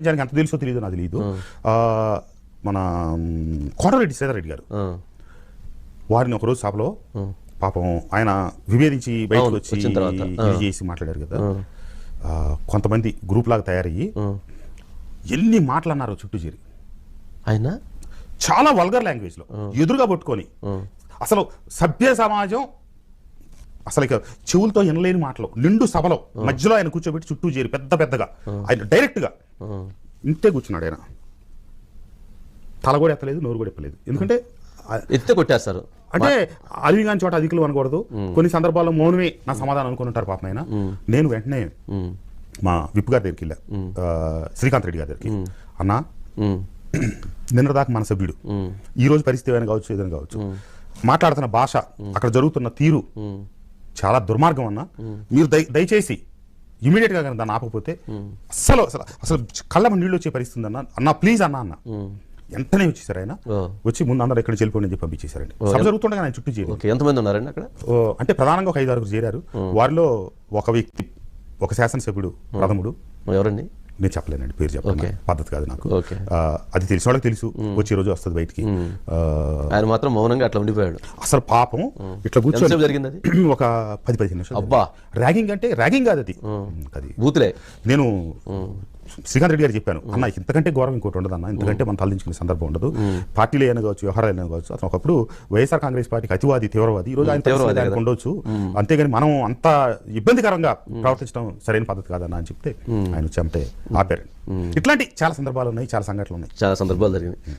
జనానికి ఎంత తెలుసో తెలియదు నాకు తెలియదు మన కోటరెడ్డి శ్రీధర్రెడ్డి గారు. వారిని ఒకరోజు సభలో పాపం ఆయన విభేదించి బయటకు వచ్చి. ఇది చేసి మాట్లాడారు కదా. కొంతమంది గ్రూప్ లాగా తయారయ్యి ఎన్ని మాటలు అన్నారు చుట్టూ చేరి. ఆయన? చాలా వల్గర్ లాంగ్వేజ్లో ఎదురుగా పట్టుకొని. అసలు సభ్య సమాజం అసలు ఇక చెవులతో వినలేని మాటలు. నిండు సభలో మధ్యలో ఆయన కూర్చోబెట్టి చుట్టూ చేరి పెద్ద పెద్దగా. ఆయన డైరెక్ట్గా ఆ, ఇంతే కూర్చున్నాడు ఆయన. తల కూడా ఎత్తలేదు నోరు కూడా ఎత్తలేదు. ఎందుకంటే ఎత్తే కొట్టేస్తారు. అంటే అలివి కాని చోట అధికులు అనకూడదు. కొన్ని సందర్భాల్లో మౌనమే నా సమాధానం అనుకుని ఉంటారు పాపం ఆయన. నేను వెంటనే మా విప్ గారి దగ్గరికి వెళ్ళా. శ్రీకాంత్ రెడ్డి గారి దగ్గరికి. అన్నా ఉమ్, నిన్నటిదాకా మన సభ్యుడు. ఈ రోజు పరిస్థితి ఏమైనా కావచ్చు ఏదైనా కావచ్చు. మాట్లాడుతున్న భాష అక్కడ జరుగుతున్న తీరు చాలా దుర్మార్గం అన్న. మీరు దయ దయచేసి ఇమీడియట్గా కనుక దాన్ని ఆపకపోతే అస్సలు అసలు అసలు కళ్ళ నీళ్ళు వచ్చే పరిస్థితి అన్న అన్న ప్లీజ్ అన్న అన్న. వెంటనే వచ్చేసారు ఆయన. వచ్చి ముందు అందరూ ఎక్కడ అని చెప్పి పంపించేశారండి. సభ జరుగుతుండగా ఆయన చుట్టూ చేరి ఓకే ఎంతమంది ఉన్నారండి అక్కడ? అంటే ప్రధానంగా ఒక ఐదు ఆరుగురు చేరారు వారిలో ఒక వ్యక్తి ఒక శాసనసభ్యుడు ప్రథముడు. ఎవరండి? నేను చెప్పలేనండి పేరు చెప్పలేను. ఓకే. పద్ధతి కాదు నాకు. అది తెలిసిన వాళ్ళకి తెలుసు. వచ్చే రోజు వస్తుంది బయటికి. ఆయన మాత్రం మౌనంగా అట్లా ఉండిపోయాడు. అసలు పాపం ఇట్లా కూర్చొని జరిగింది అది? ఒక పది పదిహేను నిమిషాలు అబ్బా. ర్యాగింగ్ అంటే ర్యాగింగ్ కాదు అది. అది. బూతులే. నేను శ్రీకాంత్ రెడ్డి గారు చెప్పాను అన్న ఇంతకంటే గౌరవం ఇంకోటి ఉండదు అన్న ఇంతకంటే మనం తలదించుకునే సందర్భం ఉండదు. పార్టీలు అయినా కావచ్చు వ్యవహారాలు అయినా కావచ్చు అతను ఒకప్పుడు వైఎస్ఆర్ కాంగ్రెస్ పార్టీకి అతివాది తీవ్రవాది. ఈ రోజు ఆయన ఆయనకు ఉండొచ్చు. అంతేగాని మనం అంత ఇబ్బందికరంగా ప్రవర్తించడం సరైన పద్ధతి కాదన్న అని చెప్తే ఆయన వచ్చి అంటే ఆపారు. ఇట్లాంటి చాలా సందర్భాలు ఉన్నాయి చాలా సంఘటనలు ఉన్నాయి. చాలా సందర్భాలు జరిగినాయి.